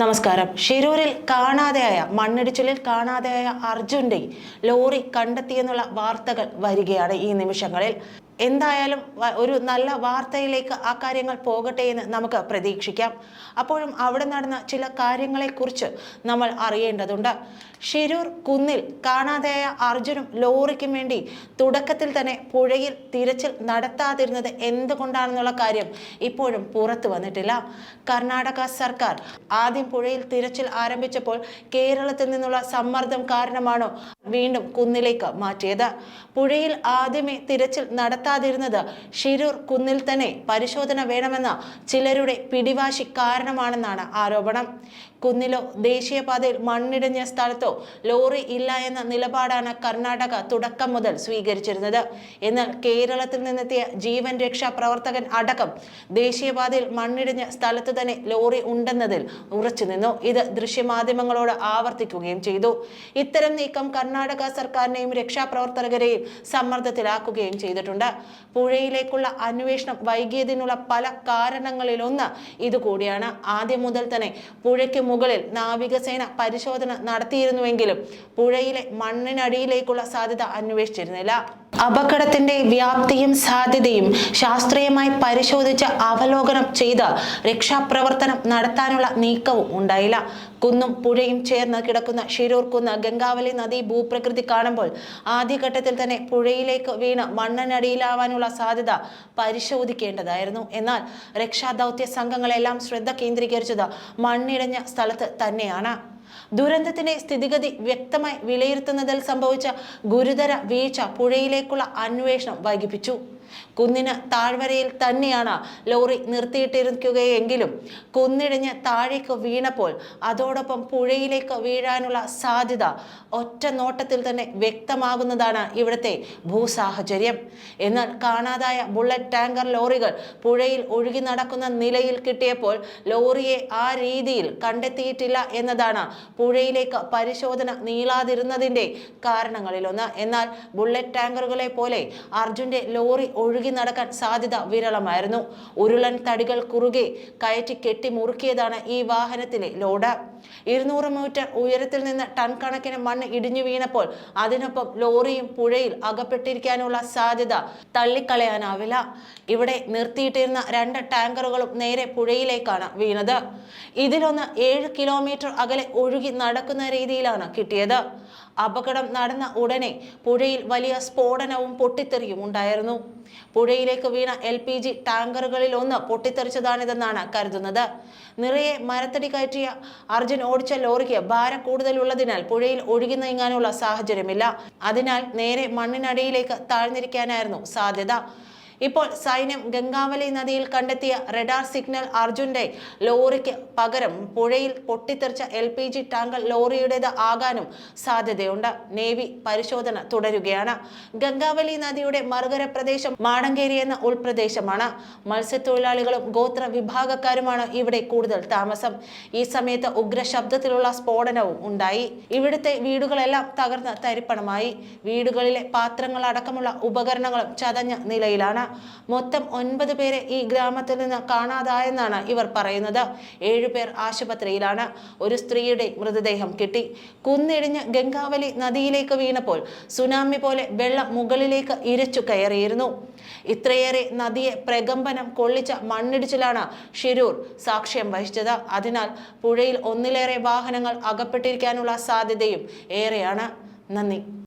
നമസ്കാരം. ഷിരൂരിൽ കാണാതെയായ മണ്ണിടിച്ചിലിൽ കാണാതെയായ അർജുന്റെ ലോറി കണ്ടെത്തിയെന്നുള്ള വാർത്തകൾ വരികയാണ് ഈ നിമിഷങ്ങളിൽ. എന്തായാലും ഒരു നല്ല വാർത്തയിലേക്ക് ആ കാര്യങ്ങൾ പോകട്ടെ എന്ന് നമുക്ക് പ്രതീക്ഷിക്കാം. അപ്പോഴും അവിടെ നടന്ന ചില കാര്യങ്ങളെക്കുറിച്ച് നമ്മൾ അറിയേണ്ടതുണ്ട്. ഷിരൂർ കുന്നിൽ കാണാതെയായ അർജുനും ലോറിക്കും വേണ്ടി തുടക്കത്തിൽ തന്നെ പുഴയിൽ തിരച്ചിൽ നടത്താതിരുന്നത് എന്തുകൊണ്ടാണെന്നുള്ള കാര്യം ഇപ്പോഴും പുറത്തു വന്നിട്ടില്ല. കർണാടക സർക്കാർ ആദ്യം പുഴയിൽ തിരച്ചിൽ ആരംഭിച്ചപ്പോൾ കേരളത്തിൽ നിന്നുള്ള സമ്മർദ്ദം കാരണമാണോ വീണ്ടും കുന്നിലേക്ക് മാറ്റിയത്. പുഴയിൽ ആദ്യമേ തിരച്ചിൽ നടത്താതിരുന്നത് ഷിരൂർ കുന്നിൽ തന്നെ പരിശോധന വേണമെന്ന ചിലരുടെ പിടിവാശി കാരണമാണെന്നാണ് ആരോപണം. കുന്നിലോ ദേശീയപാതയിൽ മണ്ണിടിഞ്ഞ സ്ഥലത്തോ ലോറി ഇല്ല എന്ന നിലപാടാണ് കർണാടക തുടക്കം മുതൽ സ്വീകരിച്ചിരുന്നത്. എന്നാൽ കേരളത്തിൽ നിന്നെത്തിയ ജീവൻ രക്ഷാ പ്രവർത്തകൻ അടക്കം ദേശീയപാതയിൽ മണ്ണിടിഞ്ഞ സ്ഥലത്ത് തന്നെ ലോറി ഉണ്ടെന്നതിൽ ഉറച്ചുനിന്നു ഇത് ദൃശ്യമാധ്യമങ്ങളോട് ആവർത്തിക്കുകയും ചെയ്തു. ഇത്തരം നീക്കം കർണാടക സർക്കാരിനെയും രക്ഷാപ്രവർത്തകരെയും സമ്മർദ്ദത്തിലാക്കുകയും ചെയ്തിട്ടുണ്ട്. പുഴയിലേക്കുള്ള അന്വേഷണം വൈകിയതിനുള്ള പല കാരണങ്ങളിലൊന്ന് ഇതുകൂടിയാണ്. ആദ്യം മുതൽ തന്നെ പുഴയ്ക്ക് മുകളിൽ നാവികസേന പരിശോധന നടത്തിയിരുന്നുവെങ്കിലും പുഴയിലെ മണ്ണിനടിയിലേക്കുള്ള സാധ്യത അന്വേഷിച്ചിരുന്നില്ല. അപകടത്തിന്റെ വ്യാപ്തിയും സാധ്യതയും ശാസ്ത്രീയമായി പരിശോധിച്ച് അവലോകനം ചെയ്ത് രക്ഷാപ്രവർത്തനം നടത്താനുള്ള നീക്കവും ഉണ്ടായില്ല. കുന്നും പുഴയും ചേർന്ന് കിടക്കുന്ന ഷിരൂർ കുന്ന് ഗംഗാവലി നദി ഭൂപ്രകൃതി കാണുമ്പോൾ ആദ്യഘട്ടത്തിൽ തന്നെ പുഴയിലേക്ക് വീണ് മണ്ണിനടിയിലാവാനുള്ള സാധ്യത പരിശോധിക്കേണ്ടതായിരുന്നു. എന്നാൽ രക്ഷാദൗത്യ സംഘങ്ങളെല്ലാം ശ്രദ്ധ കേന്ദ്രീകരിച്ചത് മണ്ണിടഞ്ഞ സ്ഥലത്ത് തന്നെയാണ്. ദുരന്തത്തിന്റെ സ്ഥിതിഗതി വ്യക്തമായി വിലയിരുത്തുന്നതിൽ സംഭവിച്ച ഗുരുതര വീഴ്ച പുഴയിലേക്കുള്ള അന്വേഷണം വൈകിപ്പിച്ചു. കുന്നിന് താഴ്വരയിൽ തന്നെയാണ് ലോറി നിർത്തിയിട്ടിരിക്കുകയെങ്കിലും കുന്നിടിഞ്ഞ് താഴേക്ക് വീണപ്പോൾ അതോടൊപ്പം പുഴയിലേക്ക് വീഴാനുള്ള സാധ്യത ഒറ്റ നോട്ടത്തിൽ തന്നെ വ്യക്തമാകുന്നതാണ് ഇവിടുത്തെ ഭൂസാഹചര്യം. എന്നാൽ കാണാതായ ബുള്ളറ്റ് ടാങ്കർ ലോറികൾ പുഴയിൽ ഒഴുകി നടക്കുന്ന നിലയിൽ കിട്ടിയപ്പോൾ ലോറിയെ ആ രീതിയിൽ കണ്ടെത്തിയിട്ടില്ല എന്നതാണ് പുഴയിലേക്ക് പരിശോധന നീളാതിരുന്നതിന്റെ കാരണങ്ങളിലൊന്ന്. എന്നാൽ ബുള്ളറ്റ് ടാങ്കറുകളെ പോലെ അർജുന്റെ ലോറി ഒഴുകി നടക്കാൻ സാധ്യത വിരളമായിരുന്നു. ഉരുളൻ തടികൾ കുറുകെ കയറ്റി കെട്ടി മുറുക്കിയതാണ് ഈ വാഹനത്തിലെ ലോഡ്. ഇരുന്നൂറ് മീറ്റർ ഉയരത്തിൽ നിന്ന് ടൺ കണക്കിന് മണ്ണ് ഇടിഞ്ഞു വീണപ്പോൾ അതിനൊപ്പം ലോറിയും പുഴയിൽ അകപ്പെട്ടിരിക്കാനുള്ള സാധ്യത തള്ളിക്കളയാനാവില്ല. ഇവിടെ നിർത്തിയിട്ടിരുന്ന രണ്ട് ടാങ്കറുകളും നേരെ പുഴയിലേക്കാണ് വീണത്. ഇതിലൊന്ന് ഏഴ് കിലോമീറ്റർ അകലെ ഒഴുകി നടക്കുന്ന രീതിയിലാണ് കിട്ടിയത്. അപകടം നടന്ന ഉടനെ പുഴയിൽ വലിയ സ്ഫോടനവും പൊട്ടിത്തെറിയും ഉണ്ടായിരുന്നു. പുഴയിലേക്ക് വീണ എൽ പി ജി ടാങ്കറുകളിൽ ഒന്ന് പൊട്ടിത്തെറിച്ചതാണിതെന്നാണ് കരുതുന്നത്. നിറയെ മരത്തടി കയറ്റിയ അർജുൻ ഓടിച്ച ലോറിക്ക് ഭാരം കൂടുതലുള്ളതിനാൽ പുഴയിൽ ഒഴുകി നീങ്ങാനുള്ള സാഹചര്യമില്ല. അതിനാൽ നേരെ മണ്ണിനടിയിലേക്ക് താഴ്ന്നിരിക്കാനായിരുന്നു സാധ്യത. ഇപ്പോൾ സൈന്യം ഗംഗാവലി നദിയിൽ കണ്ടെത്തിയ റഡാർ സിഗ്നൽ അർജുന്റെ ലോറിക്ക് പകരം പുഴയിൽ പൊട്ടിത്തെറിച്ച എൽ പി ജി ടാങ്കർ ലോറിയുടേത് ആകാനും സാധ്യതയുണ്ട്. നേവി പരിശോധന തുടരുകയാണ്. ഗംഗാവലി നദിയുടെ മറുകര പ്രദേശം മാടങ്കേരി എന്ന ഉൾപ്രദേശമാണ്. മത്സ്യത്തൊഴിലാളികളും ഗോത്ര വിഭാഗക്കാരുമാണ് ഇവിടെ കൂടുതൽ താമസം. ഈ സമയത്ത് ഉഗ്ര ശബ്ദത്തിലുള്ള സ്ഫോടനവും ഉണ്ടായി. ഇവിടുത്തെ വീടുകളെല്ലാം തകർന്ന് തരിപ്പണമായി. വീടുകളിലെ പാത്രങ്ങൾ അടക്കമുള്ള ഉപകരണങ്ങളും ചതഞ്ഞ നിലയിലാണ്. മൊത്തം ഒൻപത് പേരെ ഈ ഗ്രാമത്തിൽ നിന്ന് കാണാതായെന്നാണ് ഇവർ പറയുന്നത്. ഏഴുപേർ ആശുപത്രിയിലാണ്. ഒരു സ്ത്രീയുടെ മൃതദേഹം കിട്ടി. കുന്നിടിഞ്ഞ് ഗംഗാവലി നദിയിലേക്ക് വീണപ്പോൾ സുനാമി പോലെ വെള്ളം മുകളിലേക്ക് ഇരച്ചു കയറിയിരുന്നു. ഇത്രയേറെ നദിയെ പ്രകമ്പനം കൊള്ളിച്ച മണ്ണിടിച്ചിലാണ് ഷിരൂർ സാക്ഷ്യം വഹിച്ചത്. അതിനാൽ പുഴയിൽ ഒന്നിലേറെ വാഹനങ്ങൾ അകപ്പെട്ടിരിക്കാനുള്ള സാധ്യതയും ഏറെയാണ്. നന്ദി.